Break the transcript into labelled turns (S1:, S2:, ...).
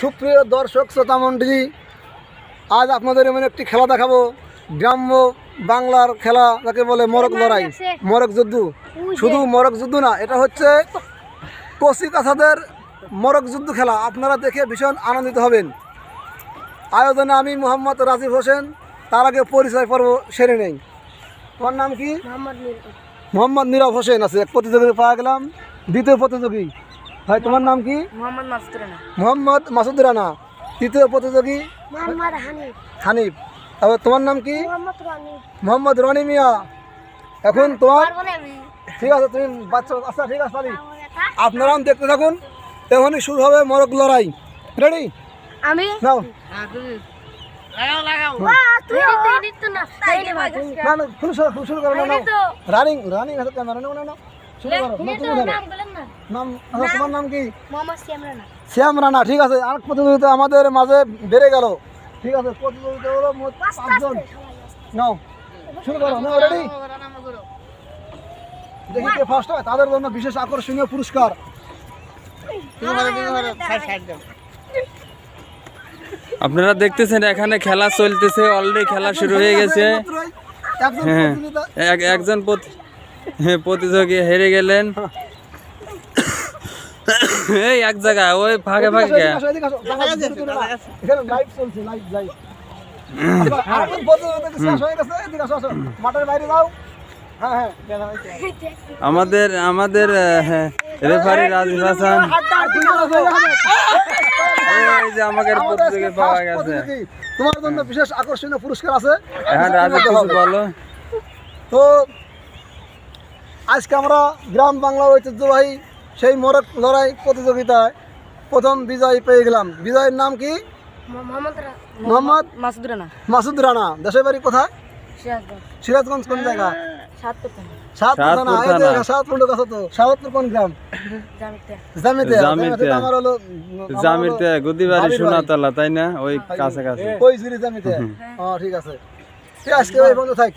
S1: সুপ্রিয় দর্শক শ্রোতা মণ্ডলী আজ আপনাদের এমন একটি খেলা দেখাবো। গ্রাম্য বাংলার খেলা যাকে বলে মরক লড়াই। মরক যুদ্ধ। শুধু মরক যুদ্ধ না এটা হচ্ছে কচি কাছাদের মরক যুদ্ধ খেলা। আপনারা দেখে ভীষণ আনন্দিত হবেন। আয়োজনে আমি মোহাম্মদ রাজিব হোসেন তার আগে পরিচয় পর্ব সেরে নেই। তোমার নাম কি? মোহাম্মদ নীরব। হোসেন আছে। এক প্রতিযোগী পাওয়া গেলাম। দ্বিতীয় প্রতিযোগী। ভাই তোমার নাম কি?
S2: মোহাম্মদ মাসুদ রানা।
S1: মোহাম্মদ মাসুদ রানা। তৃতীয় প্রতিযোগী?
S2: হানিফ।
S1: তারপর তোমার নাম কি?
S2: মোহাম্মদ রনি।
S1: মিয়া। এখন তোমার ঠিক আছে তুমি বাচ্চা আচ্ছা ঠিক আছে আপনারাও দেখতে থাকুন। এখনই শুরু হবে মরক লড়াই। রেডি
S2: আমি?
S1: নাও। রানিং রানিং আছে ক্যামেরা না তুমি ধরো
S2: নাম বলেন না।
S1: নাম আচ্ছা, তোমার নাম কি? শ্যাম রানা ঠিক আছে। আর প্রতিযোগিতা আমাদের মাঝে বেড়ে গেল। ঠিক আছে প্রতিযোগিতা হলো মোট পাঁচজন। নাও শুরু করো নাও রেডি দেখি কে ফার্স্ট হয়। তাদের জন্য বিশেষ আকর্ষণীয় পুরস্কার।
S3: আপনারা দেখতেছেন এখানে খেলা চলতেছে অলরেডি খেলা শুরু হয়ে গেছে।
S1: একজন
S3: হ্যাঁ হ্যাঁ, প্রতিযোগী হেরে গেলেন। এই এক জায়গায় ওই ফাঁকে ফাঁকে
S1: হয়ে হ্যাঁ হ্যাঁ
S3: আমাদের আমাদের রেফারি রাজীব হাসান। এই যে প্রতিযোগী পাওয়া গেছে।
S1: তোমার জন্য বিশেষ আকর্ষণীয় পুরস্কার আছে।
S3: হ্যাঁ রাজীব কিছু বলো।
S1: তো আজকে আমরা গ্রাম বাংলা ঐতিহ্যবাহী সেই মরক লড়াই প্রতিযোগিতায় প্রথম বিজয় পেয়ে গেলাম। বিজয়ের নাম কি?
S2: মোহাম্মদ
S1: মোহাম্মদ
S2: মাসুদ রানা।
S1: মাসুদ রানা। দেশের বাড়ি কোথায়?
S2: সিরাজগঞ্জ।
S1: কোন জায়গা?
S3: তাই না? ওই কাছাকাছি।
S1: ওই ও ঠিক আছে। আজকে ওই বন্ধু থাক।